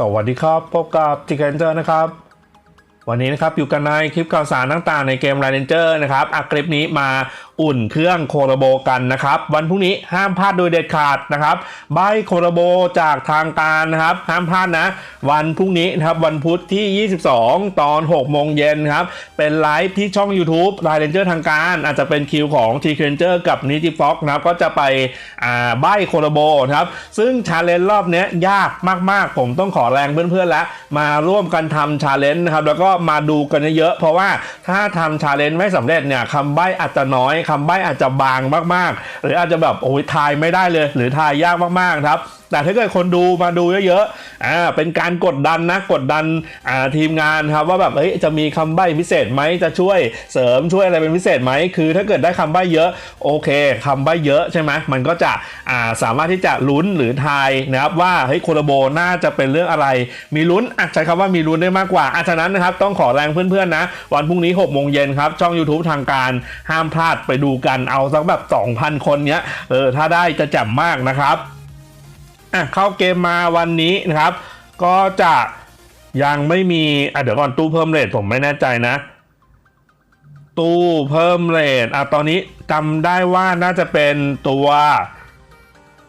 สวัสดีครับ พบกับจิกเกนเจอร์นะครับ วันนี้นะครับอยู่กันในคลิปข่าวสารต่างๆในเกม r ร n เจอร์นะครับอะคลิปนี้มาอุ่นเครื่องโคโรโบกันนะครับ วันพรุ่งนี้ห้ามพลาดโดยเด็ดขาดนะครับใบโคโรโบจากทางการนะครับ ห้ามพลาดนะ วันพรุ่งนี้นะครับวันพุธที่ 22 ตอน 6 โมงเย็นครับ เป็นไลฟ์ที่ช่อง YouTube r ร n เจอร์ทางการ อาจจะเป็นคิวของ t ีเ n นเจอร์กับนิติฟ็อกนะครับ ก็จะไปอ่าใบโคโรโบนะครับ ซึ่งชาเลนจ์รอบนี้ยยากมากๆ ผมต้องขอแรงเพื่อนๆแล้วมาร่วมกันทำชาเลนจ์นะครับแล้วก็มาดูกันเยอะๆเพราะว่าถ้าทำชาเลนจ์ไม่สำเร็จเนี่ยคำใบ้อาจจะน้อยคำใบ้อาจจะบางมากๆ หรืออาจจะแบบโอ้ยทายไม่ได้เลย หรือทายยากมากๆครับแต่ถ้าเกิดคนดูมาดูเยอะๆอ่าเป็นการกดดันนะกดดันอ่าทีมงานครับว่าแบบเฮ้ยจะมีคำใบ้พิเศษไหมจะช่วยเสริมช่วยอะไรเป็นพิเศษไหมคือถ้าเกิดได้คำใบ้เยอะโอเคคำใบ้เยอะใช่ไหมมันก็จะอ่าสามารถที่จะลุ้นหรือทายนะครับว่าเฮ้ยโคโลโบน่าจะเป็นเรื่องอะไร มีลุ้นอะใช้คำว่ามีลุ้นได้มากกว่าอะฉะนั้นนะครับต้องขอแรงเพื่อนๆนะ วันพรุ่งนี้6โมงเย็นครับช่อง YouTube ทางการห้ามพลาดไปดูกันเอาสักแบบ 2,000 คนเนี้ยเออถ้าได้จะแจ่มมากนะครับ อะเข้าเกมมาวันนี้นะครับ ก็จะยังไม่มีอะเดี๋ยวก่อนตู้เพิ่มเรทผมไม่แน่ใจนะ ตู้เพิ่มเรทอะตอนนี้จำได้ว่าน่าจะเป็นตัว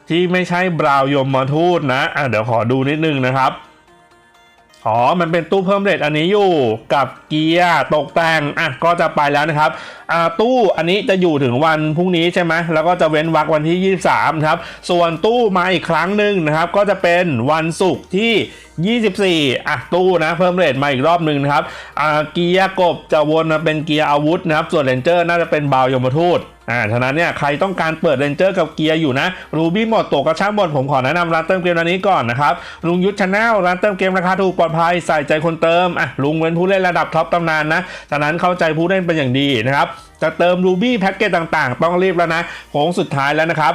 ที่ไม่ใช่บราวยมมาทูตนะอะเดี๋ยวขอดูนิดนึงนะครับ อ๋อ มันเป็นตู้เพิ่มเรทอันนี้อยู่กับเกียร์ตกแต่งอะก็จะไปแล้วนะครับอ่าตู้อันนี้จะอยู่ถึงวันพรุ่งนี้ใช่ไหมแล้วก็จะเว้นวรรควันที่ 23ครับส่วนตู้มาอีกครั้งหนึ่งนะครับ ก็จะเป็นวันศุกร์ที่ 24 อะตู้นะเพิ่มเรทมาอีกรอบหนึ่งนะครับอ่าเกียร์กบจะวนมาเป็นเกียร์อาวุธนะครับส่วนเรนเจอร์น่าจะเป็นบาวยมทูตอ่าฉะนั้นเนี่ยใครต้องการเปิดเรนเจอร์กับเกียร์อยู่นะรูบี้หมดตกกระช่างหมดผมขอแนะนำร้านเติมเกมร้านนี้ก่อนนะครับลุงยุทธชาแนลร้านเติมเกมราคาถูกปลอดภัยใส่ใจคนเติมอะลุงเป็นผู้เล่นระดับท็อปตำนานนะฉะนั้นเข้าใจผู้เล่นเป็นอย่างดีนะครับจะเติม Ruby แพ็กเกจต่างๆ ต้องรีบแล้วนะโค้งสุดท้ายแล้วนะครับ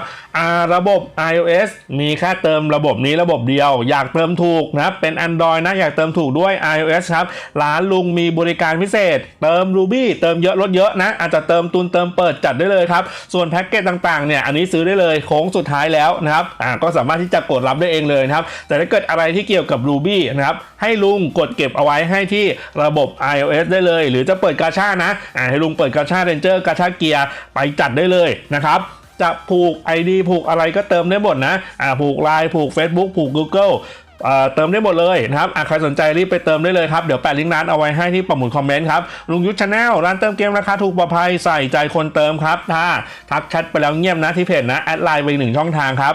ระบบ iOS มีแค่เติมระบบนี้ระบบเดียว อยากเติมถูกนะเป็น Android นะ อยากเติมถูกด้วย iOS ครับ ร้านลุงมีบริการพิเศษ เติม Ruby เติมเยอะลดเยอะนะ อาจจะเติมตุนเติมเปิดจัดได้เลยครับ ส่วนแพ็กเกจต่างๆ เนี่ย อันนี้ซื้อได้เลยโค้งสุดท้ายแล้วนะครับ อ่า ก็สามารถที่จะกดรับได้เองเลยนะครับ แต่ถ้าเกิดอะไรที่เกี่ยวกับ Ruby นะครับ ให้ลุงกดเก็บเอาไว้ให้ที่ระบบ iOS ได้เลย หรือจะเปิดกาชานะ อ่า ให้ลุงเปิดกาชาเรนเจอร์กาชาเกียร์ไปจัดได้เลยนะครับจะผูก ID ผูกอะไรก็เติมได้หมดนะ อ่า ผูก Line ผูก Facebook ผูก Google เติมได้หมดเลยนะครับใครสนใจรีบไปเติมได้เลยครับ เดี๋ยวแปะลิงก์ร้านเอาไว้ให้ที่ปุ่มคอมเมนต์ครับ ลุงยุทธชาแนลร้านเติมเกมราคาถูกปลอดภัยใส่ใจคนเติมครับ ถ้าทักแชทไปแล้วเงียบนะที่เพจนะ แอดไลน์ไปหนึ่งช่องทางครับ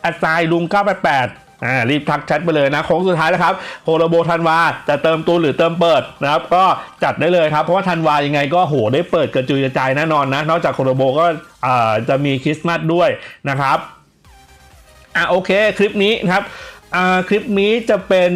แอดไซน์ลุง 988อ่ารีบทักแชทไปเลยนะโค้งสุดท้ายแล้วครับโฮโลโบทันวาจะเติมตูนหรือเติมเปิดนะครับ ก็จัดได้เลยครับ เพราะว่าทันวายังไงก็โหได้เปิดกระจุยกระจายแน่นอนนะ นอกจากโฮโลโบก็อ่าจะมีคริสต์มาสด้วยนะครับอะโอเคคลิปนี้นะครับ คลิปนี้จะเป็น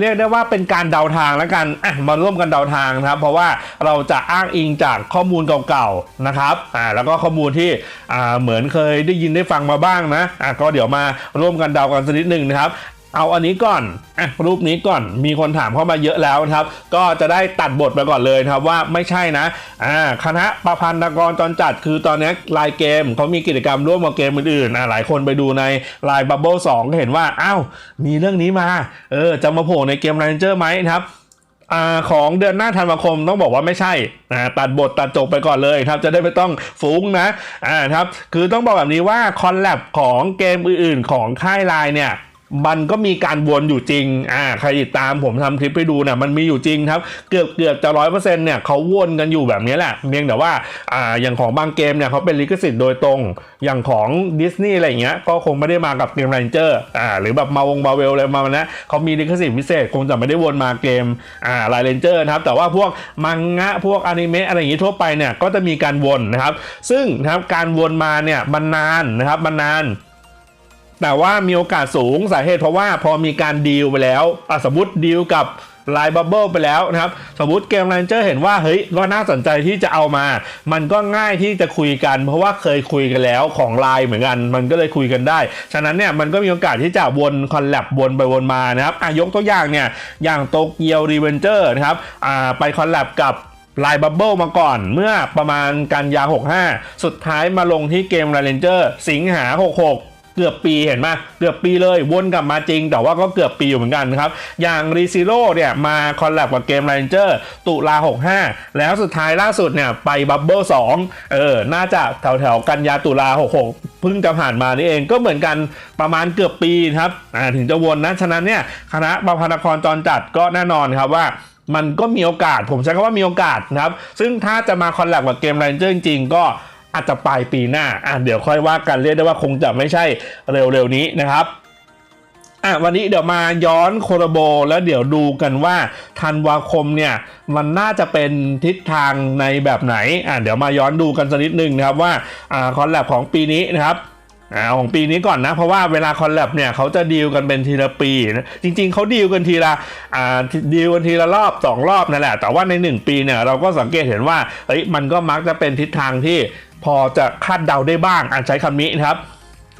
เรียกได้ว่าเป็นการเดาทางแล้วกันอะมาร่วมกันเดาทางนะครับ เพราะว่าเราจะอ้างอิงจากข้อมูลเก่าๆนะครับอ่าแล้วก็ข้อมูลที่อ่าเหมือนเคยได้ยินได้ฟังมาบ้างนะอะก็เดี๋ยวมาร่วมกันเดากันสักนิดหนึ่งนะครับ เอาอันนี้ก่อนอะรูปนี้ก่อนมีคนถามเข้ามาเยอะแล้วนะครับ ก็จะได้ตัดบทไปก่อนเลยนะครับว่าไม่ใช่นะอ่าคณะประพันธกรจรจัดคือตอนนี้ลายเกมเขามีกิจกรรมร่วมกับเกมอื่นๆอ่าหลายคนไปดูในลายบับเบิลสองก็เห็นว่าอ้าวมีเรื่องนี้มาเออจะมาโผล่ในเกม r รเจอร์ไหมครับอ่าของเดือนหน้าธันวาคมต้องบอกว่าไม่ใช่อ่าตัดบทตัดจบไปก่อนเลยครับจะได้ไม่ต้องฟุ้งนะอ่าครับคือต้องบอกแบบนี้ว่าคอลแลบของเกมอื่นๆ ของค่ายไลน์เนี่ย มันก็มีการวนอยู่จริง อ่า ใครติดตามผมทำคลิปไปดูเนี่ยมันมีอยู่จริงครับ เกือบเกือบจะร้อยเปอร์เซ็นต์เนี่ยเขาวนกันอยู่แบบนี้แหละ เพียงแต่ว่า อ่า อย่างของบางเกมเนี่ยเขาเป็นลิขสิทธิ์โดยตรง อย่างของดิสนีย์อะไรอย่างเงี้ย ก็คงไม่ได้มากับเกม r รนเจอร์ อ่า หรือแบบมาวงมาเวลอะไรมานะเขามีลิขสิทธิ์พิเศษ คงจะไม่ได้วนมาเกม อ่าไลเรนเจอร์นะครับ แต่ว่าพวกมังงะ พวกอนิเมะอะไรอย่างงี้ทั่วไปเนี่ย ก็จะมีการวนนะครับ ซึ่งนะครับ การวนมาเนี่ยมันนานนะครับ มันนาน แต่ว่ามีโอกาสสูงสาเหตุเพราะว่าพอมีการดีลไปแล้วสมมติดีลกับไลน์บับเบิลไปแล้วนะครับ สมมติเกม r รนเจอร์เห็นว่าเฮ้ยก็น่าสนใจที่จะเอามา มันก็ง่ายที่จะคุยกัน เพราะว่าเคยคุยกันแล้วของไลน์เหมือนกัน มันก็เลยคุยกันได้ ฉะนั้นเนี่ยมันก็มีโอกาสที่จะวนคอลแลบวนไปวนมานะครับอะยกตัวอย่างเนี่ยอย่างโตเกียวรีเวนเจอร์นะครับอ่าไปคอลแลบกับไลน์บับเบิลมาก่อนเมื่อประมาณกันยา 65 สุดท้ายมาลงที่เกม r รนเจอร์สิงหา 66 เกือบปีเห็นไหมเกือบปีเลยวนกลับมาจริง แต่ว่าก็เกือบปีอยู่เหมือนกันนะครับ อย่างรีซิโร่เนี่ยมาคอลแลบกับเกม Ranger ตุลา 65 แล้วสุดท้ายล่าสุดเนี่ยไปบับเบิล2เออ น่าจะแถวแถวๆกันยาตุลา 66 เพิ่งจะผ่านมานี่เองก็เหมือนกันประมาณเกือบปีครับอ่าถึงจะวนนะ ฉะนั้นเนี่ยคณะบาพนครจรจัดก็แน่นอนครับว่ามันก็มีโอกาส ผมใช้คำว่ามีโอกาสนะครับ ซึ่งถ้าจะมาคอลแลบกับเกม Ranger จริงๆก็ อาจจะปลายปีหน้าอะเดี๋ยวค่อยว่ากันเรียกได้ว่าคงจะไม่ใช่เร็วๆนี้นะครับอะวันนี้เดี๋ยวมาย้อนโคโรโบแล้วเดี๋ยวดูกันว่าธันวาคมเนี่ยมันน่าจะเป็นทิศทางในแบบไหนอะเดี๋ยวมาย้อนดูกันสักนิดนึงนะครับว่าอ่าคอลแลบของปีนี้นะครับ อ่าของปีนี้ก่อนนะ เพราะว่าเวลาคอลแลบเนี่ยเขาจะดีลกันเป็นทีละปีนะจริง ๆเขาดีลกันทีละอ่าดีลกันทีละรอบสองรอบนั่นแหละ แต่ว่าในหนึ่งปีเนี่ยเราก็สังเกตเห็นว่าเอ้ยมันก็มักจะเป็นทิศทางที่พอจะคาดเดาได้บ้างอานใช้คำนี้นะครับ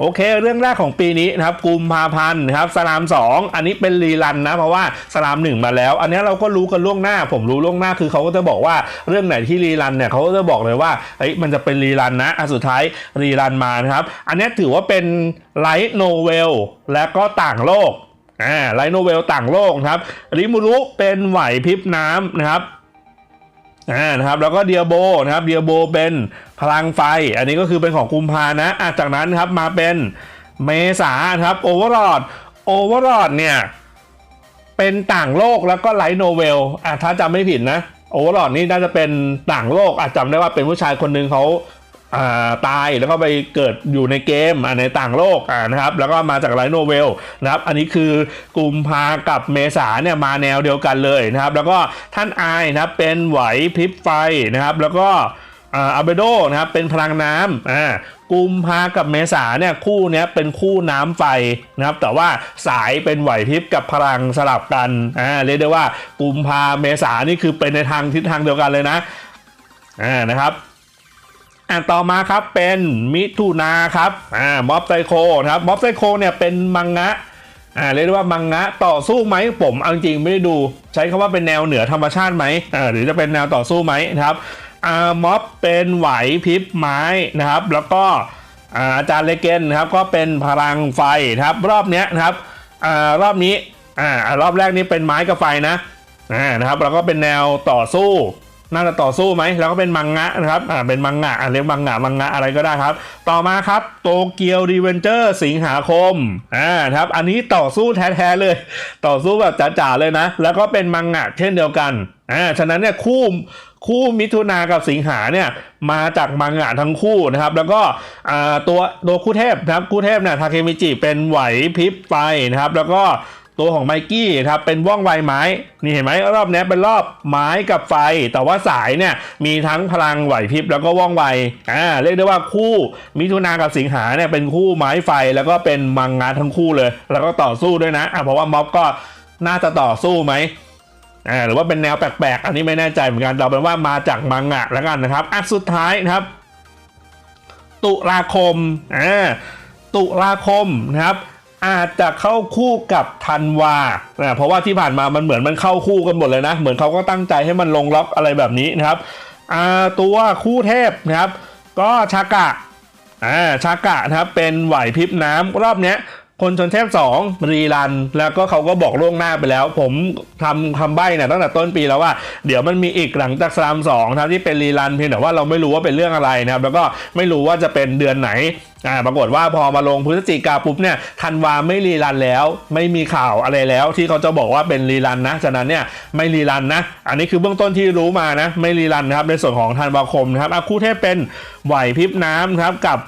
โอเค เรื่องแรกของปีนี้นะครับกุมภาพันธ์ครับสลาม2 อันนี้เป็นรีรันนะเพราะว่าสลาม1 มาแล้ว อันนี้เราก็รู้กันล่วงหน้า ผมรู้ล่วงหน้าคือเขาก็จะบอกว่าเรื่องไหนที่รีรันเนี่ยเขาก็จะบอกเลยว่าเฮ้ยมันจะเป็นรีรันนะอันสุดท้ายรีรันมานะครับ อันนี้ถือว่าเป็นไลท์โนเวลและก็ต่างโลกอ่าไลท์โนเวลต่างโลกครับริมูรุเป็นไหวพริบน้ำนะครับ อ่านะครับแล้วก็เดียโบนะครับเดียโบเป็นพลังไฟ อันนี้ก็คือเป็นของกุมภานะอะจากนั้นครับมาเป็นเมษาครับโอเวอร์ลอดโอเวอร์ลอดเนี่ยเป็นต่างโลกแล้วก็ไลท์โนเวลอะถ้าจำไม่ผิดนะโอเวอร์ลอดนี่น่าจะเป็นต่างโลกอะจำได้ว่าเป็นผู้ชายคนหนึ่งเขา ตายแล้วก็ไปเกิดอยู่ในเกมในต่างโลกนะครับแล้วก็มาจากไลท์โนเวลนะครับอันนี้คือกุมภากับเมษาเนี่ยมาแนวเดียวกันเลยนะครับ แล้วก็ท่านอายนะครับเป็นไหวพริบไฟนะครับ แล้วก็อาเบโดนะครับเป็นพลังน้ำอ่ากุมภากับเมษาเนี่ยคู่นี้เป็นคู่น้ำไฟนะครับแต่ว่าสายเป็นไหวพริบกับพลังสลับกันอ่าเรียกได้ว่ากุมภาเมษานี่คือเป็นในทางทิศทางเดียวกันเลยนะอ่านะครับ อะต่อมาครับเป็นมิถุนาครับอ่าม็อบไซโคนะครับม็อบไซโคเนี่ยเป็นมังงะอ่าเรียกได้ว่ามังงะต่อสู้ไหมผมเอาจริงไม่ได้ดู ใช้คำว่าเป็นแนวเหนือธรรมชาติไหมอ่าหรือจะเป็นแนวต่อสู้ไหมนะครับอ่าม็อบเป็นไหวพริบไม้นะครับ แล้วก็อ่าอาจารย์เลเกนนะครับก็เป็นพลังไฟนะครับรอบเนี้ยนะครับอ่ารอบนี้อ่ารอบแรกนี้เป็นไม้กับไฟนะอ่านะครับแล้วก็เป็นแนวต่อสู้ น่าจะต่อสู้ไหมแล้วก็เป็นมังงะนะครับอ่าเป็นมังงะอ่าเรียกมังงะมังงะอะไรก็ได้ครับ ต่อมาครับโตเกียวรีเวนเจอร์สิงหาคมอ่าครับอันนี้ต่อสู้แท้ๆเลย ต่อสู้แบบจ๋าๆเลยนะ แล้วก็เป็นมังงะเช่นเดียวกันอ่าฉะนั้นเนี่ยคู่คู่มิถุนากับสิงหาเนี่ยมาจากมังงะทั้งคู่นะครับ แล้วก็ตัวตัวคู่เทพนะครับคู่เทพเนี่ยทาเคมิจิเป็นไหวพริบไฟนะครับ แล้วก็ ตัวของไมกี้ครับเป็นว่องไวไม้นี่เห็นไหมรอบนี้เป็นรอบไม้กับไฟ แต่ว่าสายเนี่ยมีทั้งพลังไหวพริบแล้วก็ว่องไวอ่าเรียกได้ว่าคู่มิถุนากับสิงหาเนี่ยเป็นคู่ไม้ไฟแล้วก็เป็นมังงะทั้งคู่เลย แล้วก็ต่อสู้ด้วยนะอะเพราะว่าม็อบก็น่าจะต่อสู้ไหมอ่าหรือว่าเป็นแนวแปลกๆ อันนี้ไม่แน่ใจเหมือนกันเราเป็นว่ามาจากมังงะแล้วกันนะครับอะสุดท้ายนะครับ ตุลาคมอ่าตุลาคมนะครับ อาจจะเข้าคู่กับธันวานะเพราะว่าที่ผ่านมามันเหมือนมันเข้าคู่กันหมดเลยนะ เหมือนเขาก็ตั้งใจให้มันลงล็อกอะไรแบบนี้นะครับตัวคู่เทพนะครับ ก็ชากะอ่าชากะนะครับเป็นไหวพริบน้ำรอบเนี้ย คนชนเทพ2รีรัน แล้วก็เขาก็บอกล่วงหน้าไปแล้ว ผมทำคำใบ้เนี่ยตั้งแต่ต้นปีแล้วว่า เดี๋ยวมันมีอีกหลังจากสลามสองครับที่เป็นรีรันเพียงแต่ว่าเราไม่รู้ว่าเป็นเรื่องอะไรนะครับ แล้วก็ไม่รู้ว่าจะเป็นเดือนไหนอ่าปรากฏว่าพอมาลงพฤศจิกาปุ๊บเนี่ยธันวาไม่รีรันแล้ว ไม่มีข่าวอะไรแล้ว ที่เขาจะบอกว่าเป็นรีรันนะฉะนั้นเนี่ยไม่รีรันนะ อันนี้คือเบื้องต้นที่รู้มานะ ไม่รีรันนะครับในส่วนของธันวาคมนะครับอาคู่เทพเป็นไหวพริบน้ำครับกับ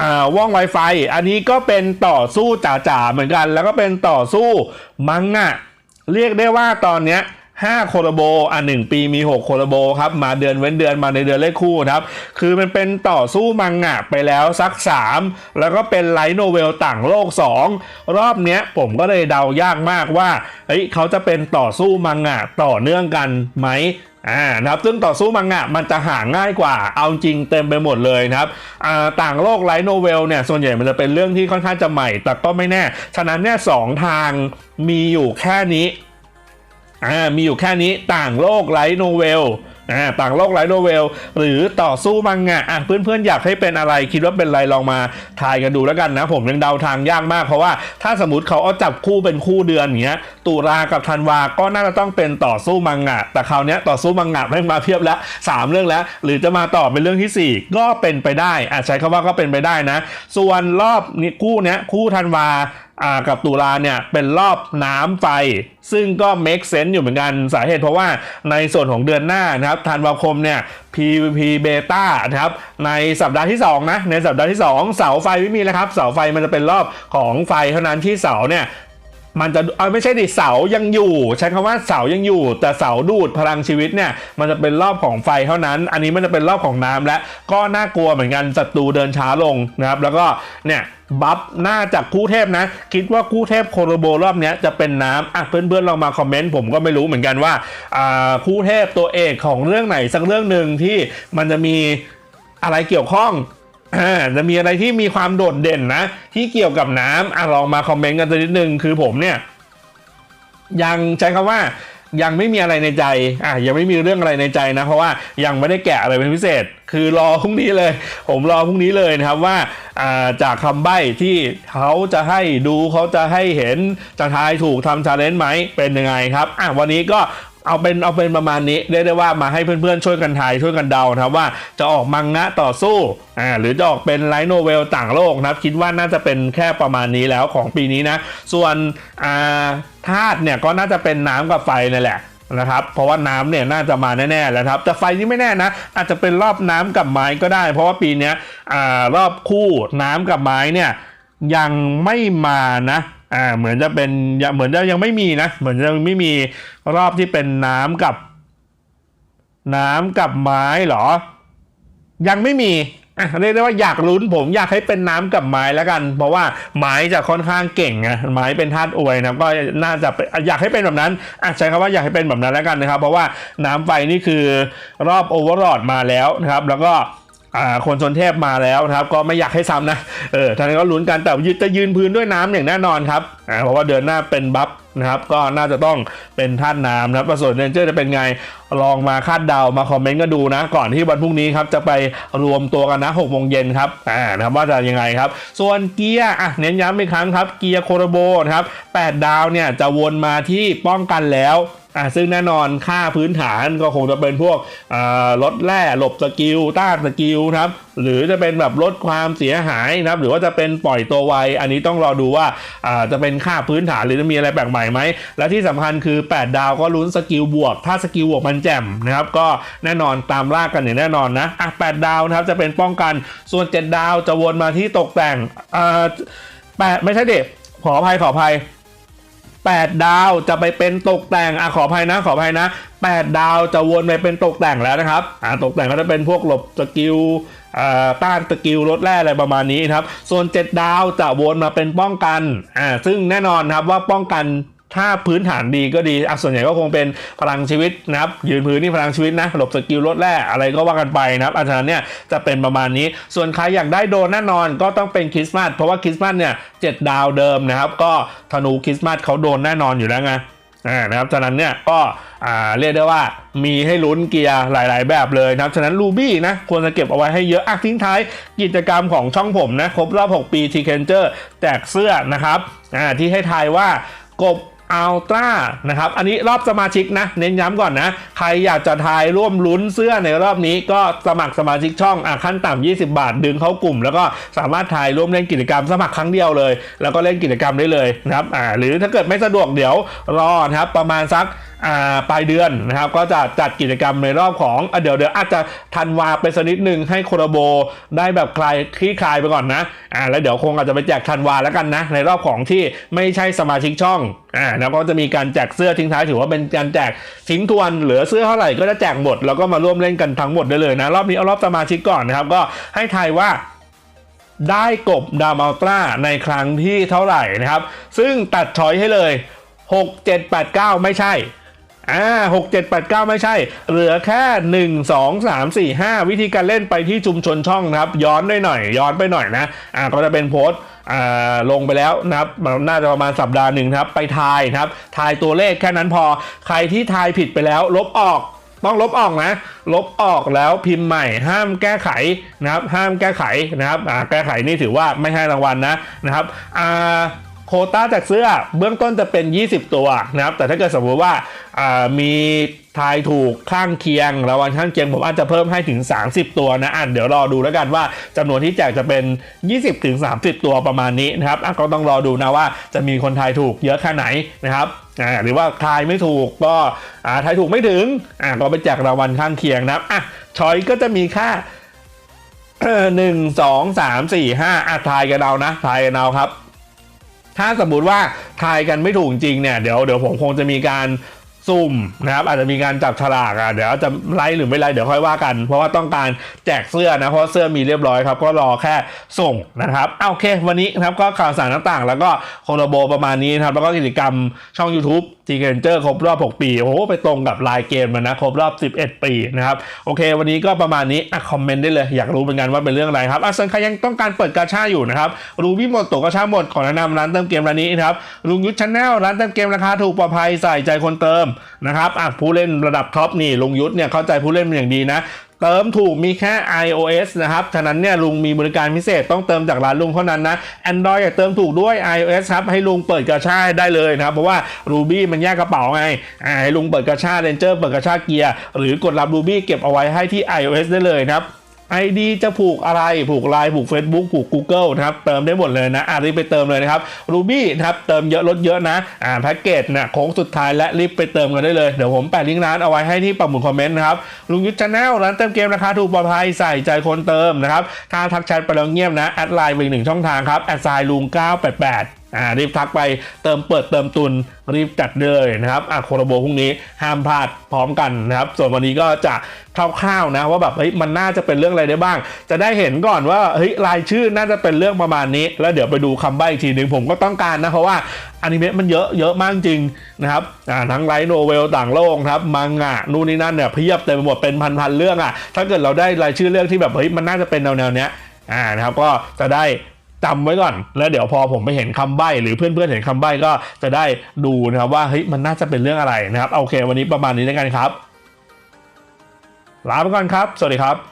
อ่าว่องไวไฟ อันนี้ก็เป็นต่อสู้จ๋าๆเหมือนกัน แล้วก็เป็นต่อสู้มังงะ เรียกได้ว่าตอนเนี้ย5โคโรโบอะหนึ่งปีมี6โคโรโบครับ มาเดือนเว้นเดือนมาในเดือนเลขคู่นะครับ คือมันเป็นต่อสู้มังงะไปแล้วสัก3แล้วก็เป็นไลท์โนเวลต่างโลก2รอบเนี้ยผมก็เลยเดายากมากว่าเฮ้ยเขาจะเป็นต่อสู้มังงะต่อเนื่องกันไหม อ่านะครับซึ่งต่อสู้มังงะมันจะหาง่ายกว่าเอาจริงเต็มไปหมดเลยนะครับอ่าต่างโลกไลท์โนเวลเนี่ยส่วนใหญ่มันจะเป็นเรื่องที่ค่อนข้างจะใหม่ แต่ก็ไม่แน่ ฉะนั้นเนี่ยสองทางมีอยู่แค่นี้อ่ามีอยู่แค่นี้ต่างโลกไลท์โนเวล อ่าต่างโลกไลท์โนเวลหรือต่อสู้มังงะอะเพื่อนๆอยากให้เป็นอะไรคิดว่าเป็นอะไรลองมาทายกันดูแล้วกันนะ ผมยังเดาทางยากมากเพราะว่าถ้าสมมติเขาเอาจับคู่เป็นคู่เดือนอย่างเงี้ยตุลากับธันวาก็น่าจะต้องเป็นต่อสู้มังงะ แต่คราวนี้ต่อสู้มังงะไม่มาเพียบแล้วสามเรื่องแล้ว หรือจะมาต่อเป็นเรื่องที่สี่ก็เป็นไปได้อะใช้คำว่าก็เป็นไปได้นะ ส่วนรอบนี้คู่เนี้ยคู่ธันวา กับตุลาเนี่ยเป็นรอบน้ำไฟ ซึ่งก็ make sense อยู่เหมือนกันสาเหตุเพราะว่าในส่วนของเดือนหน้านะครับธันวาคมเนี่ย PVP Beta นะครับในสัปดาห์ที่ 2 นะ ในสัปดาห์ที่ 2 เสาไฟไม่มีแล้วครับ เสาไฟมันจะเป็นรอบของไฟเท่านั้นที่เสาเนี่ย มันจะเออไม่ใช่ดิเสายังอยู่ ใช้คำว่าเสายังอยู่ แต่เสาดูดพลังชีวิตเนี่ยมันจะเป็นรอบของไฟเท่านั้น อันนี้มันจะเป็นรอบของน้ำและก็น่ากลัวเหมือนกันศัตรูเดินช้าลงนะครับ แล้วก็เนี่ยบัฟหน้าจากคู่เทพนะ คิดว่าคู่เทพโคโรโบรอบนี้จะเป็นน้ำอะเพื่อนๆลองมาคอมเมนต์ผมก็ไม่รู้เหมือนกันว่าคู่เทพตัวเอกของเรื่องไหนสักเรื่องหนึ่งที่มันจะมีอะไรเกี่ยวข้อง อ่าจะมีอะไรที่มีความโดดเด่นนะ ที่เกี่ยวกับน้ำอะลองมาคอมเมนต์กันสักนิดนึงคือผมเนี่ย ยังใช้คำว่ายังไม่มีอะไรในใจ อะยังไม่มีเรื่องอะไรในใจนะ เพราะว่ายังไม่ได้แกะอะไรเป็นพิเศษ คือรอพรุ่งนี้เลย ผมรอพรุ่งนี้เลยนะครับว่าจากคำใบ้ที่เขาจะให้ดูเขาจะให้เห็นจะทายถูกทำชาเลนจ์ไหมเป็นยังไงครับอะวันนี้ก็ เอาเป็นเอาเป็นประมาณนี้เรียกได้ว่ามาให้เพื่อนๆ ช่วยกันทายช่วยกันเดานะครับว่าจะออกมังงะต่อสู้อ่าหรือจะออกเป็นไลท์โนเวลต่างโลกนะครับ คิดว่าน่าจะเป็นแค่ประมาณนี้แล้วของปีนี้นะ ส่วนอ่าธาตุเนี่ยก็น่าจะเป็นน้ำกับไฟนั่นแหละนะครับเพราะว่าน้ำเนี่ยน่าจะมาแน่ๆแล้วครับแต่ไฟนี่ไม่แน่นะ อาจจะเป็นรอบน้ำกับไม้ก็ได้ เพราะว่าปีนี้อ่ารอบคู่น้ำกับไม้เนี่ยยังไม่มานะ อ่าเหมือนจะเป็นยังเหมือนจะยังไม่มีนะ เหมือนจะยังไม่มีรอบที่เป็นน้ำกับ น้ำกับไม้เหรอ ยังไม่มีอะเรียกได้ว่าอยากลุ้นผมอยากให้เป็นน้ำกับไม้แล้วกัน เพราะว่าไม้จะค่อนข้างเก่งไงไม้เป็นธาตุอวยนะก็น่าจะอยากให้เป็นแบบนั้นอะใช้คำว่าอยากให้เป็นแบบนั้นแล้วกันนะครับ เพราะว่าน้ำไฟนี่คือรอบโอเวอร์โหลดมาแล้วนะครับ แล้วก็ คนชนเทพมาแล้วนะครับ ก็ไม่อยากให้ซ้ำนะเออทานก็ลุ้นกันแต่ยืนจะยืนพื้นด้วยน้ำอย่างแน่นอนครับเพราะว่าเดือนหน้าเป็นบัฟนะครับ ก็น่าจะต้องเป็นธาตุน้ำนะครับส่วนเรนเจอร์จะเป็นไงลองมาคาดเดามาคอมเมนต์ก็ดูนะ ก่อนที่วันพรุ่งนี้ครับจะไปรวมตัวกันนะ6โมงเย็นครับอ่านะครับว่าจะยังไงครับ ส่วนเกียร์อะเน้นย้ำอีกครั้งครับเกียร์โคโรโบนะครับ8ดาวเนี่ยจะวนมาที่ป้องกันแล้ว อะซึ่งแน่นอนค่าพื้นฐานก็คงจะเป็นพวกลดแร่หลบสกิลต้านสกิลครับหรือจะเป็นแบบลดความเสียหายนะครับหรือว่าจะเป็นปล่อยตัวไว อันนี้ต้องรอดูว่าอ่าจะเป็นค่าพื้นฐานหรือจะมีอะไรแปลกใหม่ไหม และที่สำคัญคือ 8 ดาวก็ลุ้นสกิลบวก ถ้าสกิลบวกมันแจ่มนะครับก็แน่นอนตามล่ากันอย่างแน่นอนนะอะ8ดาวนะครับจะเป็นป้องกันส่วน 7 ดาวจะวนมาที่ตกแต่งอ่าแปดไม่ใช่เด็กขออภัยขออภัย 8 ดาวจะไปเป็นตกแต่งอะขออภัยนะ ขออภัยนะ 8 ดาวจะวนไปเป็นตกแต่งแล้วนะครับอ่าตกแต่งก็จะเป็นพวกหลบสกิลต้านสกิลลดแร่อะไรประมาณนี้ครับ ส่วน 7 ดาวจะวนมาเป็นป้องกันอ่าซึ่งแน่นอนครับว่าป้องกัน ถ้าพื้นฐานดีก็ดีอะส่วนใหญ่ก็คงเป็นพลังชีวิตนะครับ ยืนพื้นนี่พลังชีวิตนะ หลบสกิลลดแร่อะไรก็ว่ากันไปนะครับอาจารย์เนี่ยจะเป็นประมาณนี้ ส่วนใครอยากได้โดนแน่นอนก็ต้องเป็นคริสต์มาส เพราะว่าคริสต์มาสเนี่ยเจ็ดดาวเดิมนะครับ ก็ธนูคริสต์มาสเขาโดนแน่นอนอยู่แล้วไงอ่านะครับ ฉะนั้นเนี่ยก็อ่าเรียกได้ว่ามีให้ลุ้นเกียร์หลาย ๆ แบบเลยนะครับ ฉะนั้นรูบี้นะควรจะเก็บเอาไว้ให้เยอะอะทิ้งท้ายกิจกรรมของช่องผมนะ ครบรอบ 6 ปีทีเคนเจอร์แจกเสื้อนะครับอ่าที่ให้ทายว่ากบ อัลตร้านะครับ อันนี้รอบสมาชิกนะ เน้นย้ำก่อนนะ ใครอยากจะทายร่วมลุ้นเสื้อในรอบนี้ก็สมัครสมาชิกช่องอะขั้นต่ำ20 บาท ดึงเข้ากลุ่ม แล้วก็สามารถทายร่วมเล่นกิจกรรมสมัครครั้งเดียวเลย แล้วก็เล่นกิจกรรมได้เลยนะครับอ่าหรือถ้าเกิดไม่สะดวกเดี๋ยวรอนะครับประมาณสัก ปลายเดือนนะครับ ก็จะจัดกิจกรรมในรอบของอเดี๋ยวเดี๋ยวอาจจะทันวาไปสักนิดหนึ่งให้โคโรโบได้แบบคลายคลี่คลายไปก่อนนะอ่าแล้วเดี๋ยวคงอาจจะไปแจกทันวาแล้วกันนะ ในรอบของที่ไม่ใช่สมาชิกช่องอ่าแล้วก็จะมีการแจกเสื้อทิ้งท้ายถือว่าเป็นการแจกทิ้งทวนเหลือเสื้อเท่าไหร่ก็จะแจกหมดแล้วก็มาร่วมเล่นกันทั้งหมดได้เลยนะ รอบนี้เอารอบสมาชิกก่อนนะครับ ก็ให้ทายว่าได้กบดาวมัลตราในครั้งที่เท่าไหร่นะครับ ซึ่งตัดช้อยให้เลย 6 7 8 9 ไม่ใช่ อ่า6 7 8 9ไม่ใช่ เหลือแค่1 2 3 4 5วิธีการเล่นไปที่ชุมชนช่องนะครับ ย้อนได้หน่อย ย้อนไปหน่อยนะ อ่าก็จะเป็นโพสต์อ่าลงไปแล้วนะครับน่าจะประมาณสัปดาห์หนึ่งครับ ไปทายครับ ทายตัวเลขแค่นั้นพอ ใครที่ทายผิดไปแล้ว ลบออกต้องลบออกนะ ลบออกแล้วพิมพ์ใหม่ห้ามแก้ไขนะครับ ห้ามแก้ไขนะครับอ่าแก้ไขนี่ถือว่าไม่ให้รางวัลนะนะครับอ่า โคต้าจากเสื้อเบื้องต้นจะเป็น 20 ตัวนะครับ แต่ถ้าเกิดสมมติว่ามีทายถูกข้างเคียงรางวัลข้างเคียงผมอาจจะเพิ่มให้ถึง 30 ตัวนะอะเดี๋ยวรอดูแล้วกันว่าจำนวนที่แจกจะเป็น 20ถึง30 ตัวประมาณนี้นะครับอะก็ต้องรอดูนะว่าจะมีคนทายถูกเยอะแค่ไหนนะครับอ่าหรือว่าทายไม่ถูกก็อ่าทายถูกไม่ถึงอ่าก็ไปแจกรางวัลข้างเคียงนะครับอะชอยก็จะมีค่าหนึ่งสองสามสี่ห้าอะทายกันเอานะทายกันเอาครับ ถ้าสมมุติว่าทายกันไม่ถูกจริงเนี่ยเดี๋ยวเดี๋ยวผมคงจะมีการ สุ่มนะครับอาจจะมีการจับฉลากอะเดี๋ยวจะไล่หรือไม่ไล่เดี๋ยวค่อยว่ากัน เพราะว่าต้องการแจกเสื้อนะเพราะเสื้อมีเรียบร้อยครับก็รอแค่ส่งนะครับเอาโอเค วันนี้นะครับก็ข่าวสารต่างๆ แล้วก็โคโลโบประมาณนี้นะครับแล้วก็กิจกรรมช่อง YouTube ทีเกนเจอร์ครบรอบ 6 ปีโอ้โหไปตรงกับลายเกมมันนะครบรอบ 11 ปีนะครับโอเค วันนี้ก็ประมาณนี้อะคอมเมนต์ได้เลยอยากรู้เหมือนกันว่าเป็นเรื่องอะไรครับอะส่วนใครยังต้องการเปิดกาชาอยู่นะครับรูบี้หมดตัวกาชาหมดขอแนะนำร้านเติมเกมร้านนี้นะครับลุงยุทธชาแนลร้านเติมเกมราคาถูกปลอดภัยใส่ใจคนเติมนะครับอะผู้เล่นระดับท็อปนี่ลุงยุทธเนี่ยเข้าใจผู้เล่นเป็นอย่างดีนะเติมถูกมีแค่ iOS นะครับ ฉะนั้นเนี่ยลุงมีบริการพิเศษต้องเติมจากร้านลุงเท่านั้นนะ Android อยากเติมถูกด้วย iOS ครับ ให้ลุงเปิดกระชาได้เลยนะครับ เพราะว่า Ruby มันแยกกระเป๋าไงให้ลุงเปิดกระชา Ranger เปิดกระชาเกียร์หรือกดรับ Ruby เก็บเอาไว้ให้ที่ iOS ได้เลยนะครับ ID จะผูกอะไรผูกไลน์ผูก Facebook ผูก Google นะครับเติมได้หมดเลยนะอะรีบไปเติมเลยนะครับ Ruby นะครับเติมเยอะลดเยอะนะอ่าแพ็กเกจนี่ยโค้งสุดท้ายและรีบไปเติมกันได้เลย เดี๋ยวผมแปะลิงก์ร้านเอาไว้ให้ที่ปักหมุดคอมเมนต์นะครับลุงยุทธชาแนลร้านเติมเกมราคาถูกปลอดภัยใส่ใจคนเติมนะครับถ้าทักแชทไปแล้วเงียบนะแอดไลน์ไปอีกหนึ่งช่องทางครับแอดไซน์ลุง988 อ่ารีบทักไปเติมเปิดเติมตุนรีบจัดเลยนะครับอะโคโรโบพรุ่งนี้ห้ามพลาดพร้อมกันนะครับ ส่วนวันนี้ก็จะคร่าวๆนะว่าแบบเฮ้ยมันน่าจะเป็นเรื่องอะไรได้บ้าง จะได้เห็นก่อนว่าเฮ้ยรายชื่อน่าจะเป็นเรื่องประมาณนี้ แล้วเดี๋ยวไปดูคำใบ้อีกทีหนึ่งผมก็ต้องการนะเพราะว่าอนิเมะมันเยอะเยอะมากจริงนะครับอ่าทั้งไลท์โนเวลต่างโลกครับมังงะนู่นนี่นั่นเนี่ยเพียบเต็มไปหมดเป็นพันๆเรื่องอะถ้าเกิดเราได้รายชื่อเรื่องที่แบบเฮ้ยมันน่าจะเป็นแนวๆเนี้ยอ่านะครับก็จะได้ จำไว้ก่อน แล้วเดี๋ยวพอผมไปเห็นคำใบ้หรือเพื่อนๆเห็นคำใบ้ก็จะได้ดูนะครับว่าเฮ้ยมันน่าจะเป็นเรื่องอะไรนะครับโอเค วันนี้ประมาณนี้แล้วกันครับลาไปก่อนครับ สวัสดีครับ